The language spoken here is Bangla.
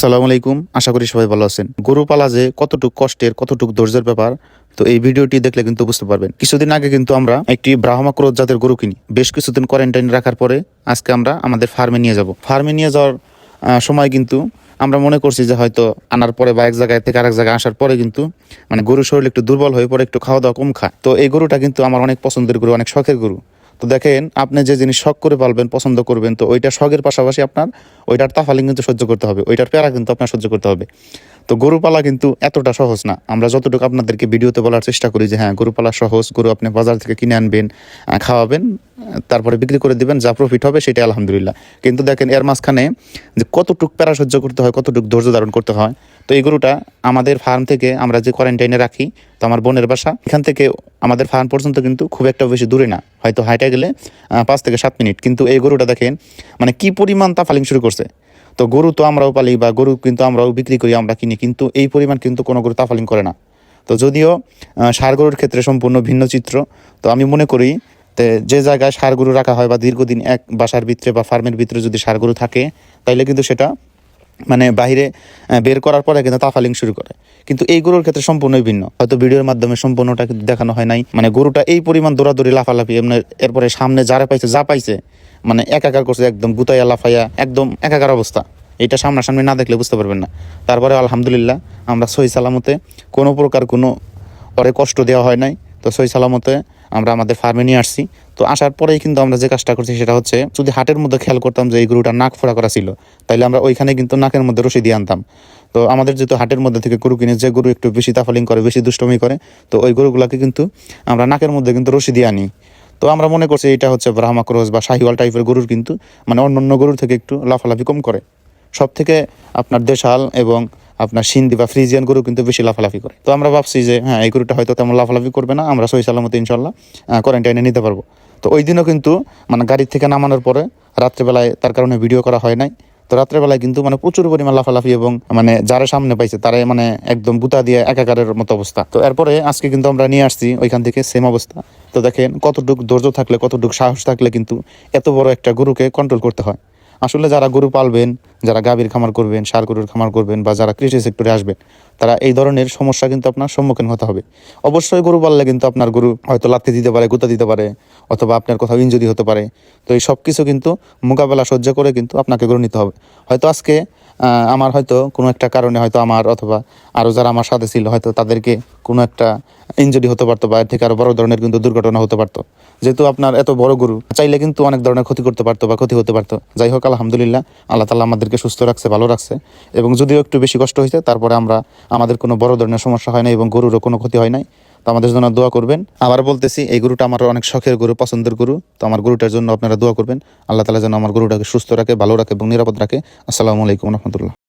আসসালামু আলাইকুম। আশা করি সবাই ভালো আছেন। গরু পালা যে কতটুক কষ্টের, কতটুক ধৈর্যের ব্যাপার, তো এই ভিডিওটি দেখলে কিন্তু বুঝতে পারবেন। কিছুদিন আগে কিন্তু আমরা একটি ব্রাহ্মা ক্রোধ জাতের গরু কিনি। বেশ কিছুদিন কোয়ারেন্টাইন রাখার পরে আজকে আমরা আমাদের ফার্মে নিয়ে যাব। ফার্মে নিয়ে যাওয়ার সময় কিন্তু আমরা মনে করছি যে হয়তো আনার পরে বা এক জায়গায় থেকে আরেক জায়গায় আসার পরে কিন্তু মানে গরুর শরীর একটু দুর্বল হয়ে পড়ে, একটু খাওয়া দাওয়া কম খায়। তো এই গরুটা কিন্তু আমার অনেক পছন্দের গরু, অনেক শখের গরু। তো দেখেন, আপনি যে জিনিস শখ করে পালবেন, পছন্দ করবেন, তো ওইটা শখের পাশাপাশি আপনার ওইটার তাফালিং কিন্তু সহ্য করতে হবে। ওইটার প্যারা কিন্তু আপনার সহ্য করতে হবে। তো গরু পালা কিন্তু এতটা সহজ না। আমরা যতটুকু আপনাদেরকে ভিডিওতে বলার চেষ্টা করি যে হ্যাঁ গরু পালা সহজ, গরু আপনি বাজার থেকে কিনে আনবেন খাওয়াবেন, তারপরে বিক্রি করে দিবেন, যা প্রফিট হবে সেটা আলহামদুলিল্লাহ। কিন্তু দেখেন, এর মাঝখানে যে কতটুক প্যারা সহ্য করতে হয়, কতটুক ধৈর্য ধারণ করতে হয় তো এই গরুটা আমাদের ফার্ম থেকে আমরা যে কোয়ারেন্টাইনে রাখি, তো আমার বোনের বাসা, এখান থেকে আমাদের ফার্ম পর্যন্ত কিন্তু খুব একটা বেশি দূরে না। হয়তো হাইটে গেলে পাঁচ থেকে সাত মিনিট কিন্তু এই গরুটা দেখেন মানে কি পরিমাণ তা ফালিং শুরু করছে। তো গরু তো আমরাও পালি বা গরু কিন্তু আমরাও বিক্রি করি, আমরা কিনি, কিন্তু এই পরিমাণ কিন্তু কোনো গরু তাফালিং করে না। তো যদিও সার গরুর ক্ষেত্রে সম্পূর্ণ ভিন্ন চিত্র, তো আমি মনে করি যে জায়গায় ষাঁড় গরু রাখা হয় বা দীর্ঘদিন এক বাসার ভিতরে বা ফার্মের ভিতরে যদি সার গরু থাকে, তাইলে কিন্তু সেটা মানে বাইরে বের করার পরে কিন্তু তাফালিং শুরু করে। কিন্তু এই গরুর ক্ষেত্রে সম্পূর্ণই ভিন্ন। হয়তো ভিডিওর মাধ্যমে সম্পূর্ণটা কিন্তু দেখানো হয় নাই। মানে গরুটা এই পরিমাণ দৌড়াদৌড়ি, লাফালাফি, এমনি এরপরে সামনে যারা পাইছে, যা পাইছে মানে একাকার করছে, একদম গুতাইয়া, লাফাইয়া, একদম একাকার অবস্থা। এটা সামনাসামনি না দেখলে বুঝতে পারবেন না। তারপরে আলহামদুলিল্লাহ আমরা সহি সালামতে কোনো প্রকার কোনো পরে কষ্ট দেওয়া হয় নাই। তো সহি সালামতে আমরা আমাদের ফার্মে নিয়ে আসছি। তো আসার পরেই কিন্তু আমরা যে কাজটা করছি সেটা হচ্ছে, যদি হাটের মধ্যে খেয়াল করতাম যে এই গরুটা নাক ফোড়া করা ছিল, তাইলে আমরা ওইখানে কিন্তু নাকের মধ্যে রশি দিয়ে আনতাম। তো আমাদের যেহেতু হাটের মধ্যে থেকে গরু কিনে, যে গরু একটু বেশি তাফালিং করে, বেশি দুষ্টমি করে, তো ওই গরুগুলোকে কিন্তু আমরা নাকের মধ্যে কিন্তু রশি দিয়ে আনি। তো আমরা মনে করছি এটা হচ্ছে ব্রাহ্মা ক্রোজ বা শাহিওয়াল টাইপের গরুর কিন্তু মানে অন্য অন্য গরুর থেকে একটু লাফালাফি কম করে। সব থেকে আপনার দেশাল এবং আপনার সিন্ধি বা ফ্রিজিয়ান গরু কিন্তু বেশি লাফালাফি করে। তো আমরা ভাবছি যে হ্যাঁ এই গরুটা হয়তো তেমন লাফালাফি করবে না, আমরা সহি সালামতে ইনশাল্লাহ কোয়ারেন্টাইনে নিতে পারব। তো ওই দিনও কিন্তু মানে গাড়ির থেকে নামানোর পরে রাত্রেবেলায় তার কারণে ভিডিও করা হয় নাই। তো রাত্রেবেলায় কিন্তু মানে প্রচুর পরিমাণ লাফালাফি এবং মানে যারা সামনে পাইছে, তারাই মানে একদম বুতা দিয়ে একাকারের মতো অবস্থা। তো এরপরে আজকে কিন্তু আমরা নিয়ে আসছি ওইখান থেকে সেম অবস্থা। তো দেখেন কতটুক ধৈর্য থাকলে, কতটুক সাহস থাকলে কিন্তু এত বড় একটা গরুকে কন্ট্রোল করতে হয়। আসলে যারা গরু পালবেন যারা গাভীর খামার করবেন, সার গরুর খামার করবেন বা যারা কৃষি সেক্টরে আসবেন, তারা এই ধরনের সমস্যা কিন্তু আপনার সম্মুখীন হতে হবে। অবশ্যই গরু পাললে কিন্তু আপনার গরু হয়তো লাত্তি দিতে পারে, গুতা দিতে পারে, অথবা আপনার কোথাও ইঞ্জুরি হতে পারে। তো এই সব কিছু কিন্তু মোকাবেলা সহ্য করে কিন্তু আপনাকে গরু নিতে হবে। হয়তো আজকে আমার হয়তো কোনো একটা কারণে হয়তো আমার অথবা আরও যারা আমার সাথে ছিল হয়তো তাদেরকে কোনো একটা ইঞ্জুরি হতে পারতো বা এর থেকে আরও বড় ধরনের কিন্তু দুর্ঘটনা হতে পারতো। যেহেতু আপনার এত বড় গরু, চাইলে কিন্তু অনেক ধরনের ক্ষতি করতে পারতো বা ক্ষতি হতে পারতো। যাই হোক, আলহামদুলিল্লাহ, আল্লাহ তালা আমাদেরকে সুস্থ রাখছে, ভালো রাখছে। এবং যদিও একটু বেশি কষ্ট হয়েছে, তারপরে আমরা, আমাদের কোনো বড় ধরনের সমস্যা হয় না এবং গরুরও কোনো ক্ষতি হয় নাই। তো আমাদের জন্য দোয়া করবেন। আবার বলতেছি, এই গরুটা আমার অনেক শখের গরু, পছন্দের গরু। তো আমার গরুটার জন্য আপনারা দোয়া করবেন। আল্লাহ তালা যেন আমার গরুটাকে সুস্থ রাখে, ভালো রাখে এবং নিরাপদ রাখে। আসসালামু আলাইকুম রহমতুল্লাহ।